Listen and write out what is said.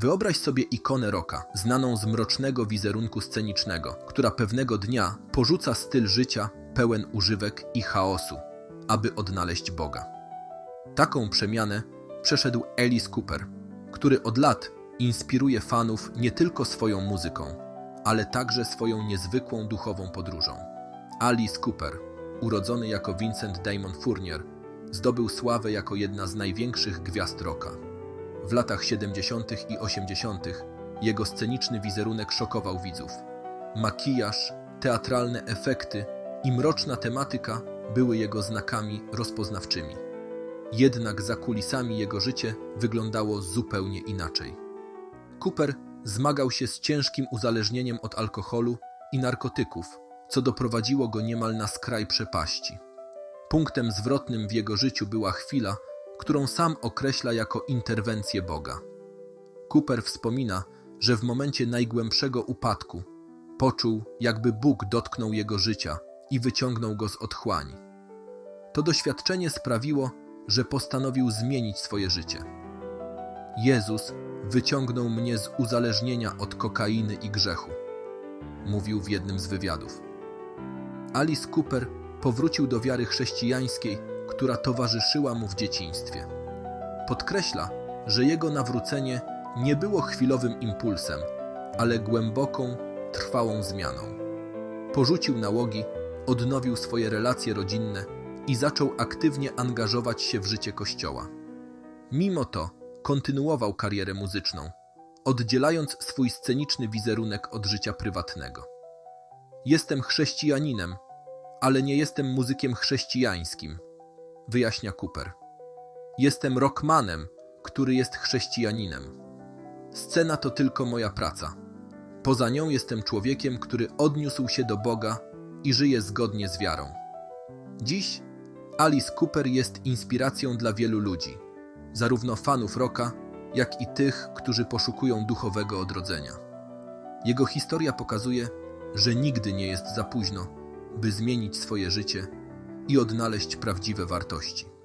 Wyobraź sobie ikonę rocka, znaną z mrocznego wizerunku scenicznego, która pewnego dnia porzuca styl życia pełen używek i chaosu, aby odnaleźć Boga. Taką przemianę przeszedł Alice Cooper, który od lat inspiruje fanów nie tylko swoją muzyką, ale także swoją niezwykłą duchową podróżą. Alice Cooper, urodzony jako Vincent Damon Fournier, zdobył sławę jako jedna z największych gwiazd rocka. W latach 70. i 80. jego sceniczny wizerunek szokował widzów. Makijaż, teatralne efekty i mroczna tematyka były jego znakami rozpoznawczymi. Jednak za kulisami jego życie wyglądało zupełnie inaczej. Cooper zmagał się z ciężkim uzależnieniem od alkoholu i narkotyków, co doprowadziło go niemal na skraj przepaści. Punktem zwrotnym w jego życiu była chwila, którą sam określa jako interwencję Boga. Cooper wspomina, że w momencie najgłębszego upadku poczuł, jakby Bóg dotknął jego życia i wyciągnął go z otchłani. To doświadczenie sprawiło, że postanowił zmienić swoje życie. Jezus wyciągnął mnie z uzależnienia od kokainy i grzechu, mówił w jednym z wywiadów. Alice Cooper powrócił do wiary chrześcijańskiej, która towarzyszyła mu w dzieciństwie. Podkreśla, że jego nawrócenie nie było chwilowym impulsem, ale głęboką, trwałą zmianą. Porzucił nałogi, odnowił swoje relacje rodzinne i zaczął aktywnie angażować się w życie Kościoła. Mimo to kontynuował karierę muzyczną, oddzielając swój sceniczny wizerunek od życia prywatnego. Jestem chrześcijaninem, ale nie jestem muzykiem chrześcijańskim, wyjaśnia Cooper. Jestem rockmanem, który jest chrześcijaninem. Scena to tylko moja praca. Poza nią jestem człowiekiem, który odniósł się do Boga i żyje zgodnie z wiarą. Dziś Alice Cooper jest inspiracją dla wielu ludzi, zarówno fanów rocka, jak i tych, którzy poszukują duchowego odrodzenia. Jego historia pokazuje, że nigdy nie jest za późno, by zmienić swoje życie i odnaleźć prawdziwe wartości.